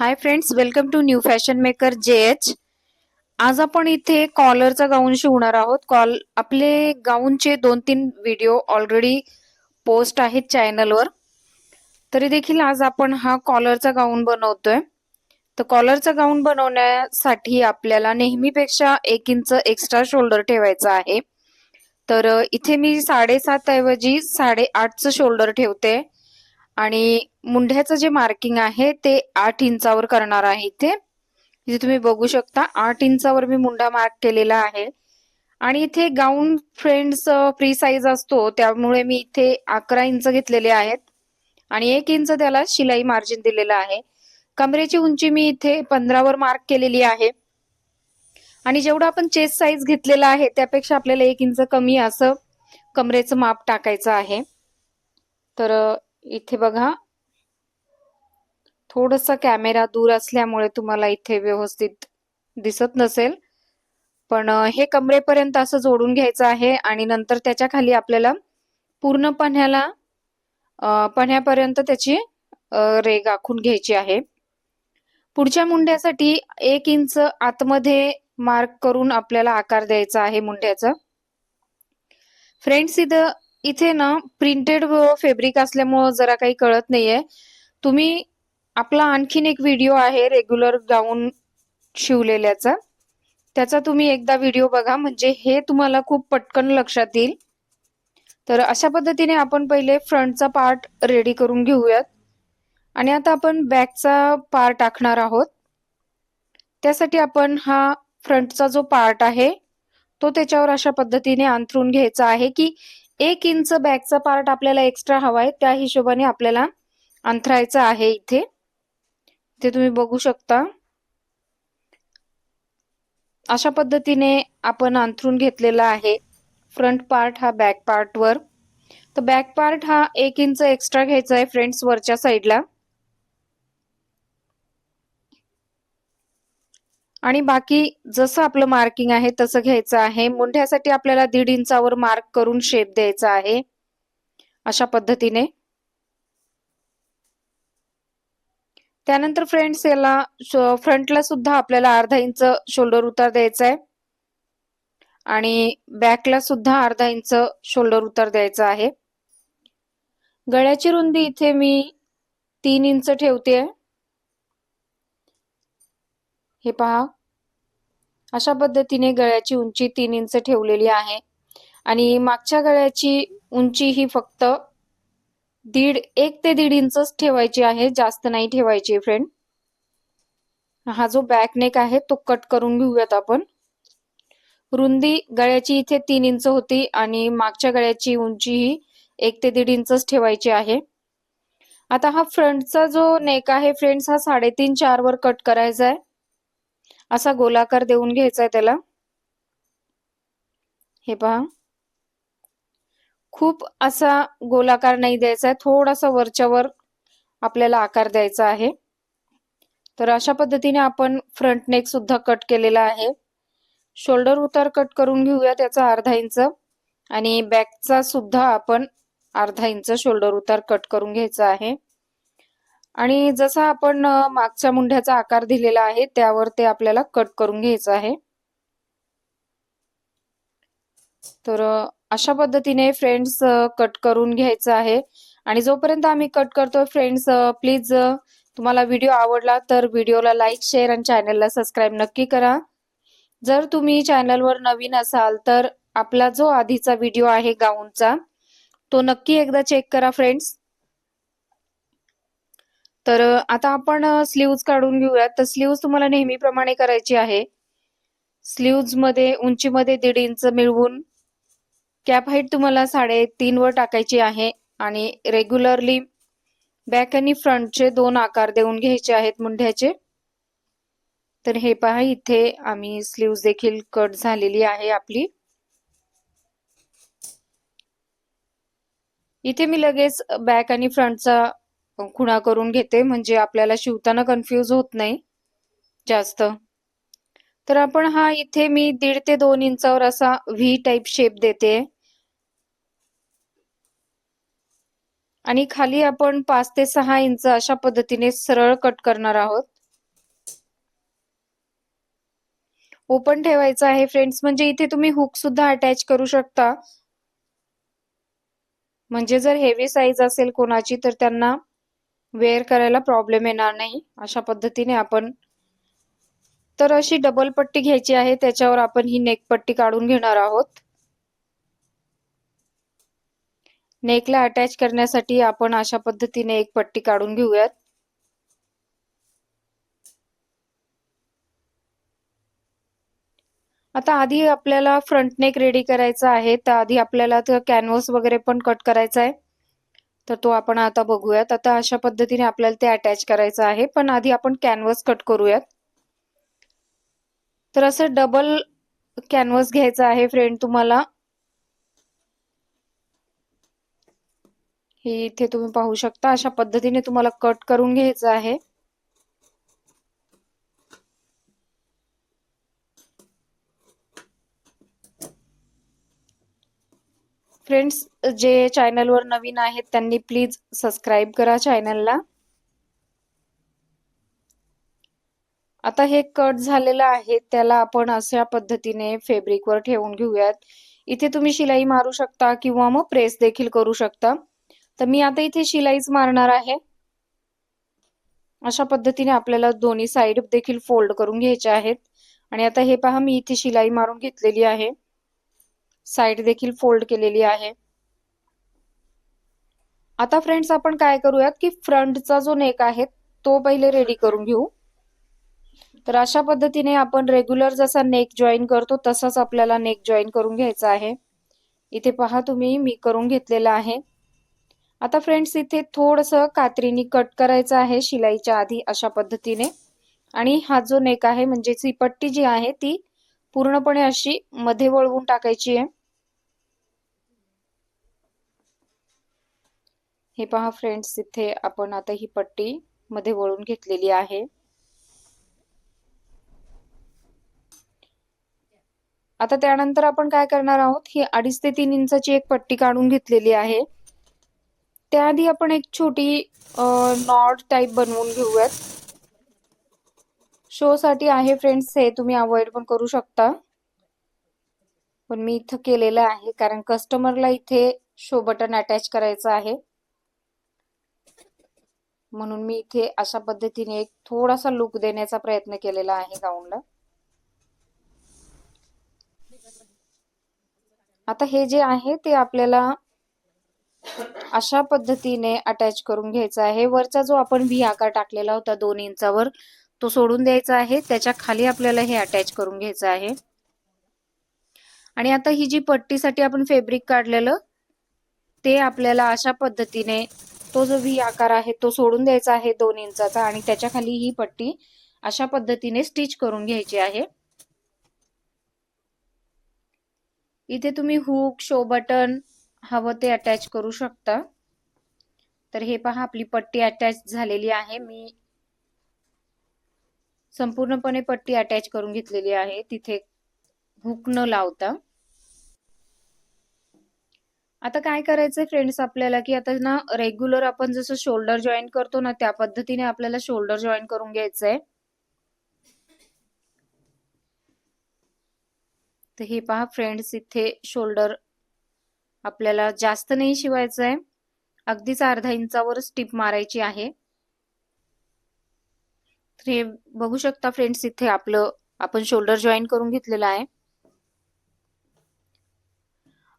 Hi friends welcome to new fashion maker J H आज आपण इथे कॉलरचा गाऊन शिवणार आहोत. कॉल आपले गाऊनचे दोन तीन व्हिडिओ ऑलरेडी पोस्ट आहेत चॅनलवर तरी देखील आज आपण हा कॉलरचा गाऊन बनवतोय. तर कॉलरचा गाऊन बनवण्यासाठी आपल्याला नेहमीपेक्षा एक इंच एक्स्ट्रा शोल्डर ठेवायचा आहे. तर इथे मी साडेसात ऐवजी साडेआठचं शोल्डर ठेवते. आणि मुंढ्याचं जे मार्किंग आहे ते आठ इंचावर करणार आहे इथे. इथे तुम्ही बघू शकता आठ इंचावर मी मुंडा मार्क केलेला आहे. आणि इथे गाऊन फ्रेंड्स फ्री साईज असतो त्यामुळे मी इथे अकरा इंच घेतलेले आहेत. आणि एक इंच त्याला शिलाई मार्जिन दिलेलं आहे. कमरेची उंची मी इथे पंधरावर मार्क केलेली आहे. आणि जेवढं आपण चेस्ट साईज घेतलेला आहे त्यापेक्षा आपल्याला एक इंच कमी असं कमरेचं माप टाकायचं आहे. तर इथे बघा. थोडस कॅमेरा दूर असल्यामुळे तुम्हाला इथे व्यवस्थित दिसत नसेल. पण हे कमरेपर्यंत असं जोडून घ्यायचं आहे आणि नंतर त्याच्याखाली आपल्याला पूर्ण पण्याला पण्यापर्यंत त्याची रेग आखून घ्यायची आहे. पुढच्या मुंड्यासाठी एक इंच आतमध्ये मार्क करून आपल्याला आकार द्यायचा आहे मुंड्याचा. फ्रेंड्स इथं इथे ना प्रिंटेड फेब्रिक असल्यामुळं जरा काही कळत नाहीये. तुम्ही आपला आणखीन एक व्हिडिओ आहे रेग्युलर गाऊन शिवलेल्याचा. त्याचा तुम्ही एकदा व्हिडिओ बघा. म्हणजे हे तुम्हाला खूप पटकन लक्षात येईल. तर अशा पद्धतीने आपण पहिले फ्रंटचा पार्ट रेडी करून घेऊयात. आणि आता आपण बॅकचा पार्ट टाकणार आहोत. त्यासाठी आपण हा फ्रंटचा जो पार्ट आहे तो त्याच्यावर अशा पद्धतीने अंथरून घ्यायचा आहे की एक इंच बॅकचा पार्ट आपल्याला एक्स्ट्रा हवा आहे त्या हिशोबाने आपल्याला अंथरायचं आहे इथे. इथे तुम्ही बघू शकता. अशा पद्धतीने आपण अंथरून घेतलेला आहे फ्रंट पार्ट हा बॅक पार्ट वर तर बॅक पार्ट हा एक इंच एक्स्ट्रा घ्यायचा आहे फ्रेंड्स वरच्या साईडला. आणि बाकी जसं आपलं मार्किंग आहे तसं घ्यायचं आहे. मुंढ्यासाठी आपल्याला दीड इंचावर मार्क करून शेप द्यायचा आहे. अशा पद्धतीने. त्यानंतर फ्रेंड्स याला फ्रंटला सुद्धा आपल्याला अर्धा इंच शोल्डर उतार द्यायचा आहे. आणि बॅकला सुद्धा अर्धा इंच शोल्डर उतार द्यायचा आहे. गळ्याची रुंदी इथे मी तीन इंच ठेवते हे पहा. अशा पद्धतीने गळ्याची उंची तीन इंच ठेवलेली आहे. आणि मागच्या गळ्याची उंची ही फक्त दीड एक ते दीड इंचच ठेवायची आहे. जास्त नाही ठेवायची फ्रेंड हा जो बॅक नेक आहे तो कट करून घेऊयात आपण. रुंदी गळ्याची इथे तीन इंच होती आणि मागच्या गळ्याची उंची ही एक ते दीड इंचच ठेवायची आहे. आता हा फ्रंटचा जो नेक आहे फ्रेंड्स हा साडेतीन चार वर कट करायचा आहे असा गोलाकार देऊन घ्यायचा आहे त्याला. हे पहा. खूप असा गोलाकार नाही द्यायचा आहे थोडासा वरच्यावर आपल्याला आकार द्यायचा आहे. तर अशा पद्धतीने आपण फ्रंट नेक सुद्धा कट केलेला आहे. शोल्डर उतार कट करून घेऊया त्याचा अर्धा इंच आणि बॅकचा सुद्धा आपण अर्धा इंच शोल्डर उतार कट करून घ्यायचा आहे. आणि जसा आपण मागच्या मुंढ्याचा आकार दिलेला आहे त्यावर ते आपल्याला कट करून घ्यायचं आहे. तर अशा पद्धतीने फ्रेंड्स कट करून घ्यायचं आहे. आणि जोपर्यंत आम्ही कट करतोय फ्रेंड्स प्लीज तुम्हाला व्हिडिओ आवडला तर व्हिडिओला लाईक शेअर आणि चॅनलला सबस्क्राईब नक्की करा. जर तुम्ही चॅनलवर नवीन असाल तर आपला जो आधीचा व्हिडिओ आहे गाऊनचा तो नक्की एकदा चेक करा फ्रेंड्स. तर आता आपण स्लीव्ज काढून घेऊयात. तर स्लीव्ज तुम्हाला नेहमीप्रमाणे करायची आहे. स्लीव्जमध्ये उंचीमध्ये दीड इंच मिळवून कॅप हाईट तुम्हाला साडेतीन वर टाकायची आहे आणि रेग्युलरली बॅक आणि फ्रंटचे दोन आकार देऊन घ्यायचे आहेत मुंढ्याचे. तर हे पहा इथे आम्ही स्लीव्ज देखील कट झालेली आहे आपली. इथे मी लगेच बॅक आणि फ्रंटचा खुणा करून घेते म्हणजे आपल्याला शिवताना कन्फ्यूज होत नाही जास्त. तर आपण हा इथे मी दीड ते दोन इंचावर असा व्ही टाईप शेप देते. आणि खाली आपण पाच ते सहा इंच अशा पद्धतीने सरळ कट करणार आहोत. ओपन ठेवायचं आहे फ्रेंड्स म्हणजे इथे तुम्ही हुक सुद्धा अटॅच करू शकता. म्हणजे जर हेवी साईज असेल कोणाची तर त्यांना वेअर करायला प्रॉब्लेम येणार नाही अशा पद्धतीने आपण तर अशी डबल पट्टी घ्यायची आहे त्याच्यावर आपण ही नेक पट्टी काढून घेणार आहोत. नेकला अटॅच करण्यासाठी आपण अशा पद्धतीने एक पट्टी काढून घेऊयात. आता आधी आपल्याला फ्रंट नेक रेडी करायचा आहे तर आधी आपल्याला कॅनव्हस वगैरे पण कट करायचा आहे. तर तो आपण आता बघूयात. आता अशा पद्धतीने आपल्याला ते अटॅच करायचं आहे. पण आधी आपण कॅनव्हस कट करूयात. तर असं डबल कॅनव्हस घ्यायचं आहे फ्रेंड तुम्हाला. हे इथे तुम्ही पाहू शकता. अशा पद्धतीने तुम्हाला कट करून घ्यायचं आहे. फ्रेंड्स जे चॅनलवर नवीन आहेत त्यांनी प्लीज सबस्क्राईब करा चॅनलला आता हे कट झालेलं आहे त्याला आपण अशा पद्धतीने फेब्रिकवर ठेवून घेऊयात. इथे तुम्ही शिलाई मारू शकता किंवा मग प्रेस देखील करू शकता. तर मी आता इथे शिलाईच मारणार आहे. अशा पद्धतीने आपल्याला दोन्ही साईड देखील फोल्ड करून घ्यायचे आहेत. आणि आता हे पहा मी इथे शिलाई मारून घेतलेली आहे. साईड देखील फोल्ड केलेली आहे. आता फ्रेंड्स आपण काय करूयात की फ्रंटचा जो नेक आहे तो पहिले रेडी करून घेऊ. तर अशा पद्धतीने आपण रेग्युलर जसा नेक जॉईन करतो तसाच आपल्याला नेक जॉईन करून घ्यायचा आहे. इथे पहा तुम्ही मी करून घेतलेला आहे. आता फ्रेंड्स इथे थोडस कात्रीनी कट करायचं आहे शिलाईच्या आधी अशा पद्धतीने. आणि हा जो नेक आहे म्हणजेच ही पट्टी जी आहे ती पूर्णपणे अशी मध्ये वळवून टाकायची आहे. हे पहा फ्रेंड्स इथे आपण आता ही पट्टी मध्ये वळून घेतलेली आहे. आता त्यानंतर आपण काय करणार आहोत ही अडीच ते तीन इंचाची एक पट्टी काढून घेतलेली आहे. त्याआधी आपण एक छोटी नॉट टाईप बनवून घेऊयात. शो साठी आहे फ्रेंड्स हे तुम्ही अवॉइड पण करू शकता. पण मी इथं केलेलं आहे कारण कस्टमरला इथे शो बटन अटॅच करायचं आहे. म्हणून मी इथे अशा पद्धतीने एक थोडासा लुक देण्याचा प्रयत्न केलेला आहे गाऊनला आता हे जे आहे ते आपल्याला अशा पद्धतीने अटॅच करून घ्यायचं आहे. वरचा जो आपण व्ही आकार टाकलेला होता दोन इंचावर तो सोडून द्यायचा आहे. त्याच्याखाली आपल्याला हे अटॅच करून घ्यायचं आहे. आणि आता ही जी पट्टीसाठी आपण फेब्रिक काढलेलं ते आपल्याला अशा पद्धतीने तो जो व्ही आकार आहे तो सोडून द्यायचा आहे दोन इंचाचा आणि त्याच्याखाली ही पट्टी अशा पद्धतीने स्टिच करून घ्यायची आहे. इथे तुम्ही हुक शो बटन हवं ते अटॅच करू शकता. तर हे पहा आपली पट्टी अटॅच झालेली आहे. मी संपूर्णपणे पट्टी अटॅच करून घेतलेली आहे. तिथे हुक न लावता. आता काय करायचंय फ्रेंड्स आपल्याला की आता ना रेग्युलर आपण जसं शोल्डर जॉईन करतो ना त्या पद्धतीने आपल्याला शोल्डर जॉईन करून घ्यायचंय. तर हे पहा फ्रेंड्स इथे शोल्डर आपल्याला जास्त नाही शिवायचं आहे अगदीच अर्धा इंचावर स्टिप मारायची आहे. तर हे बघू शकता फ्रेंड्स इथे आपलं आपण शोल्डर जॉईन करून घेतलेलं आहे.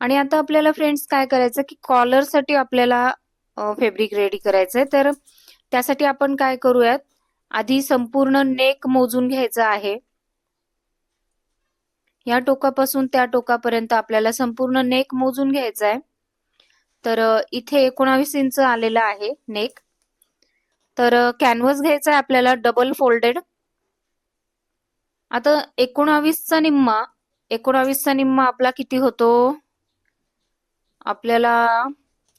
आणि आता आपल्याला फ्रेंड्स काय करायचं की कॉलरसाठी आपल्याला फेब्रिक रेडी करायचंय. तर त्यासाठी आपण काय करूयात? आधी संपूर्ण नेक मोजून घ्यायचं आहे. या टोकापासून त्या टोकापर्यंत आपल्याला संपूर्ण नेक मोजून घ्यायचा आहे तर इथे एकोणावीस इंच आलेला आहे नेक तर कॅनव्हस घ्यायचा आहे आपल्याला डबल फोल्डेड आता एकोणावीसचा निम्मा एकोणावीसचा निम्मा आपला किती होतो? आपल्याला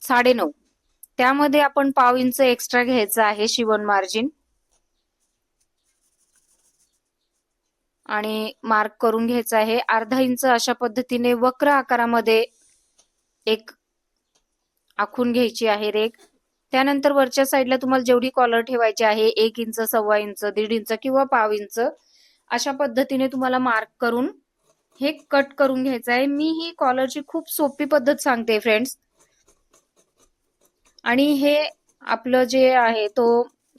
साडे नऊ त्यामध्ये आपण पाव इंच एक्स्ट्रा घ्यायचं आहे शिवण मार्जिन आणि मार्क करून घ्यायचा आहे. अर्धा इंच अशा पद्धतीने वक्र आकारामध्ये एक आखून घ्यायची आहे रेग त्यानंतर वरच्या साईडला तुम्हाला जेवढी कॉलर ठेवायची आहे एक इंच सव्वा इंच दीड इंच किंवा पाव इंच अशा पद्धतीने तुम्हाला मार्क करून हे कट करून घ्यायचं आहे. मी ही कॉलरची खूप सोपी पद्धत सांगते फ्रेंड्स आणि हे आपलं जे आहे तो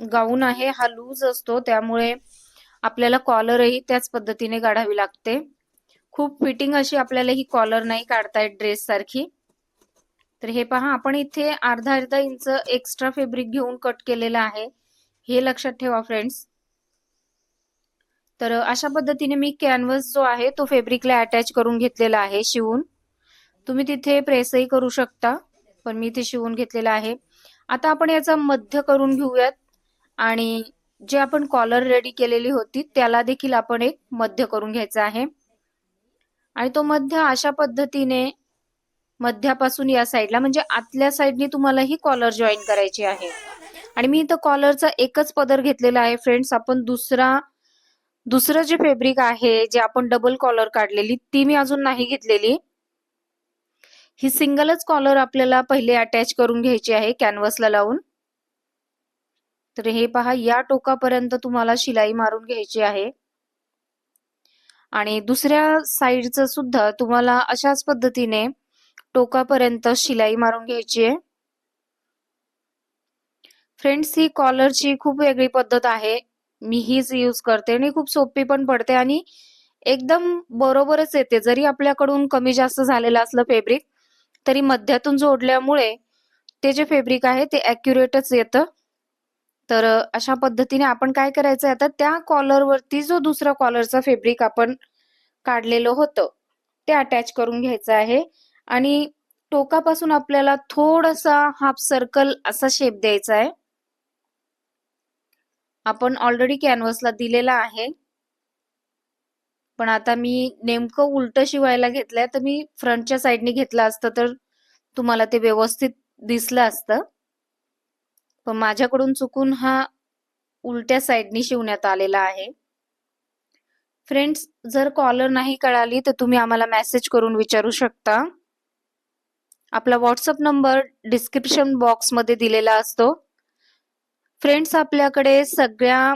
गाऊन आहे हा लूज असतो. त्यामुळे आपल्याला कॉलरही त्याच पद्धतीने काढावी लागते. खूप फिटिंग अशी आपल्याला ही कॉलर नाही काढता येत ड्रेस सारखी. तर हे पहा आपण इथे अर्धा अर्धा इंच एक्स्ट्रा फेब्रिक घेऊन कट केलेलं आहे. हे लक्षात ठेवा फ्रेंड्स तर अशा पद्धतीने मी कॅनव्हस जो आहे तो फेब्रिकला अटॅच करून घेतलेला आहे शिवून. तुम्ही तिथे प्रेसही करू शकता पण मी इथे शिवून घेतलेला आहे. आता आपण याचा मध्य करून घेऊयात. आणि जे आपण कॉलर रेडी केलेली होती त्याला देखील आपण एक मध्य करून घ्यायचा आहे. आणि तो मध्य अशा पद्धतीने मध्यापासून या साईडला. म्हणजे आतल्या साईडने तुम्हाला ही कॉलर जॉईन करायची आहे. आणि मी इथं कॉलरचा एकच पदर घेतलेला आहे फ्रेंड्स आपण दुसरा दुसरं जे फेब्रिक आहे जे आपण डबल कॉलर काढलेली ती मी अजून नाही घेतलेली. ही सिंगलच कॉलर आपल्याला पहिले अटॅच करून घ्यायची आहे कॅनव्हसला लावून. तर हे पहा या टोकापर्यंत तुम्हाला शिलाई मारून घ्यायची आहे. आणि दुसऱ्या साईडचं सुद्धा तुम्हाला अशाच पद्धतीने टोकापर्यंत शिलाई मारून घ्यायची आहे. फ्रेंड्स ही कॉलरची खूप वेगळी पद्धत आहे. मी हीच यूज करते आणि खूप सोपी पण पडते आणि एकदम बरोबरच येते. जरी आपल्याकडून कमी जास्त झालेलं असलं फेब्रिक तरी मध्यातून जोडल्यामुळे ते जे फेब्रिक आहे ते अॅक्युरेटच येतं. तर अशा पद्धतीने आपण काय करायचं आता त्या कॉलरवरती जो दुसरा कॉलरचा फेब्रिक आपण काढलेलं होतं ते अटॅच करून घ्यायचं आहे. आणि टोकापासून आपल्याला थोडासा हाफ सर्कल असा शेप द्यायचा आहे. आपण ऑलरेडी कॅनव्हसला दिलेला आहे. पण आता मी नेमकं उलट शिवायला घेतलंय. तर मी फ्रंटच्या साईडने घेतलं असतं तर तुम्हाला ते व्यवस्थित दिसलं असतं. पण माझ्याकडून चुकून हा उलट्या साईडनी शिवण्यात आलेला आहे. फ्रेंड्स जर कॉलर नाही कळाली तर तुम्ही आम्हाला मेसेज करून विचारू शकता. आपला व्हॉट्सअप नंबर डिस्क्रिप्शन बॉक्समध्ये दिलेला असतो. फ्रेंड्स आपल्याकडे सगळ्या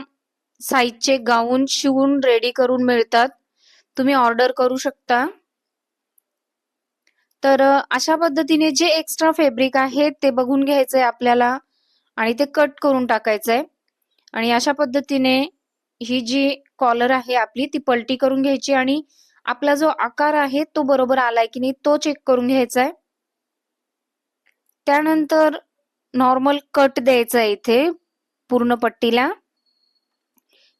साईजचे गाऊन शिवून रेडी करून मिळतात. तुम्ही ऑर्डर करू शकता. तर अशा पद्धतीने जे एक्स्ट्रा फेब्रिक आहे ते बघून घ्यायचंय आपल्याला आणि ते कट करून टाकायचंय. आणि अशा पद्धतीने ही जी कॉलर आहे आपली ती पलटी करून घ्यायची आणि आपला जो आकार आहे तो बरोबर आलाय की नाही तो चेक करून घ्यायचा आहे त्यानंतर नॉर्मल कट द्यायचा आहे इथे पूर्ण पट्टीला.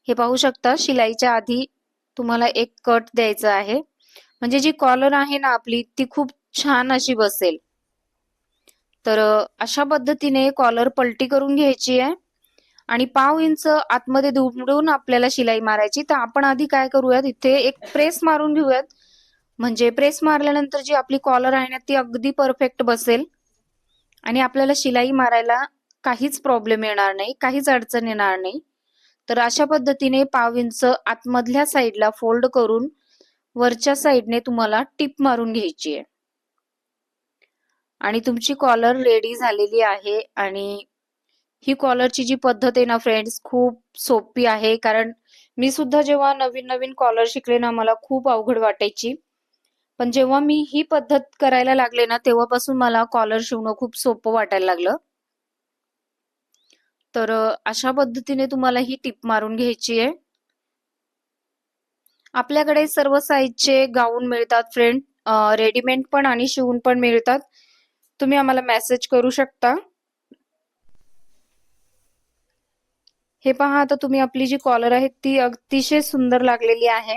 हे पाहू शकता शिलाईच्या आधी तुम्हाला एक कट द्यायचा आहे. म्हणजे जी कॉलर आहे ना आपली ती खूप छान अशी बसेल. तर अशा पद्धतीने कॉलर पलटी करून घ्यायची आहे. आणि पाव इंच आतमध्ये दुमडून आपल्याला शिलाई मारायची. तर आपण आधी काय करूयात इथे एक प्रेस मारून घेऊयात. म्हणजे प्रेस मारल्यानंतर जी आपली कॉलर आहे ना ती अगदी परफेक्ट बसेल. आणि आपल्याला शिलाई मारायला काहीच प्रॉब्लेम येणार नाही काहीच अडचण येणार नाही. तर अशा पद्धतीने पाव इंच आतमधल्या साईडला फोल्ड करून वरच्या साईडने तुम्हाला टिप मारून घ्यायची आहे. आणि तुमची कॉलर रेडी झालेली आहे आणि ही कॉलरची जी पद्धत आहे ना फ्रेंड्स खूप सोपी आहे. कारण मी सुद्धा जेव्हा नवीन नवीन कॉलर शिकले ना मला खूप अवघड वाटायची. पण जेव्हा मी ही पद्धत करायला लागले ना तेव्हापासून मला कॉलर शिवणं खूप सोपं वाटायला लागलं. तर अशा पद्धतीने तुम्हाला ही टिप मारून घ्यायची आहे. आपल्याकडे सर्व साईजचे गाऊन मिळतात फ्रेंड रेडीमेड पण आणि शिवून पण मिळतात. तुम्ही आम्हाला मेसेज करू शकता. हे पहा आता तुम्ही आपली जी कॉलर आहे ती अतिशय सुंदर लागलेली आहे.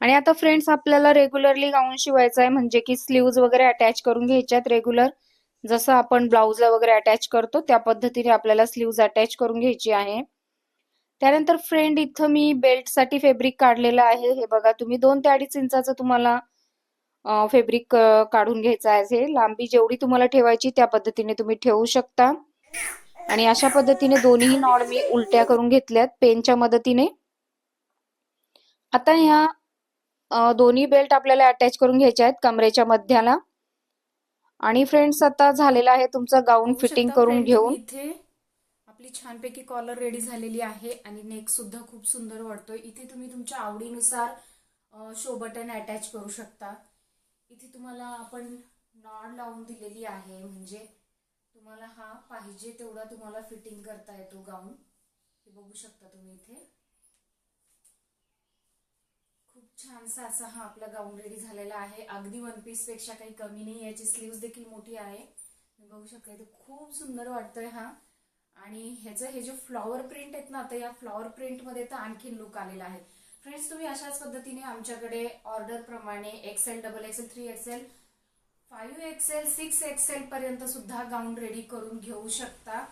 आणि आता फ्रेंड्स आपल्याला रेग्युलरली गाऊन शिवायचा आहे म्हणजे की स्लीव्ज वगैरे अटॅच करून घ्यायच्यात रेग्युलर जसं आपण ब्लाऊजला वगैरे अटॅच करतो त्या पद्धतीने आपल्याला स्लीव्ज अटॅच करून घ्यायची आहे. त्यानंतर फ्रेंड इथं मी बेल्टसाठी फेब्रिक काढलेलं आहे. हे बघा तुम्ही दोन ते अडीच इंचाचं तुम्हाला फेब्रिक काढून घ्यायचं आहे. लांबी जेवढी तुम्हाला ठेवायची त्या पद्धतीने तुम्ही ठेवू शकता. आणि अशा पद्धतीने दोन्ही नॉड मी उलट्या करून घेतल्यात पेनच्या मदतीने. आता ह्या दोन्ही बेल्ट आपल्याला अटॅच करून घ्यायच्या आहेत कमरेच्या मध्याला. आणि फ्रेंड्स आता झालेला आहे तुमचा गाऊन फिटिंग करून घेऊन. इथे आपली छानपैकी कॉलर रेडी झालेली आहे आणि नेक सुद्धा खूप सुंदर वाटतोय इथे तुम्ही तुमच्या आवडीनुसार शो बटन अटॅच करू शकता. इथे तुम्हाला आपण नॉड लावून दिलेली आहे म्हणजे तुम्हाला हा पाहिजे तेवढा तुम्हाला फिटिंग करता येतो गाऊन हे बघू शकता तुम्ही इथे खूप छानसा असा हा आपला गाऊन रेडी झालेला आहे. अगदी वन पीसपेक्षा काही कमी नाही याची स्लीव्ह देखील मोठी आहे. बघू शकता खूप सुंदर वाटतोय हा. आणि ह्याचं हे जे फ्लॉवर प्रिंट आहेत ना तर या फ्लॉवर प्रिंटमध्ये तर आणखीन लुक आलेला आहे. फ्रेंड्स तुम्ही अशाच पद्धतीने आमच्याकडे ऑर्डर प्रमाणे XL double XL three XL five XL six XL पर्यंत सुद्धा गाऊन रेडी करून घेऊ शकता.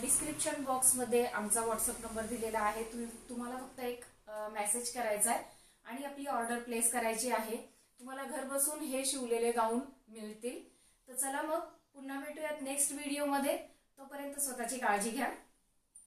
डिस्क्रिप्शन बॉक्समध्ये आमचा व्हॉट्सअप नंबर दिलेला आहे. तुम्ही तुम्हाला फक्त एक मेसेज करायचा आहे आणि आपली ऑर्डर प्लेस करायची आहे. तुम्हाला घर बसून हे शिवलेले गाऊन मिळतील. तर चला मग पुन्हा भेटूयात नेक्स्ट व्हिडिओमध्ये तोपर्यंत स्वतःची काळजी घ्या.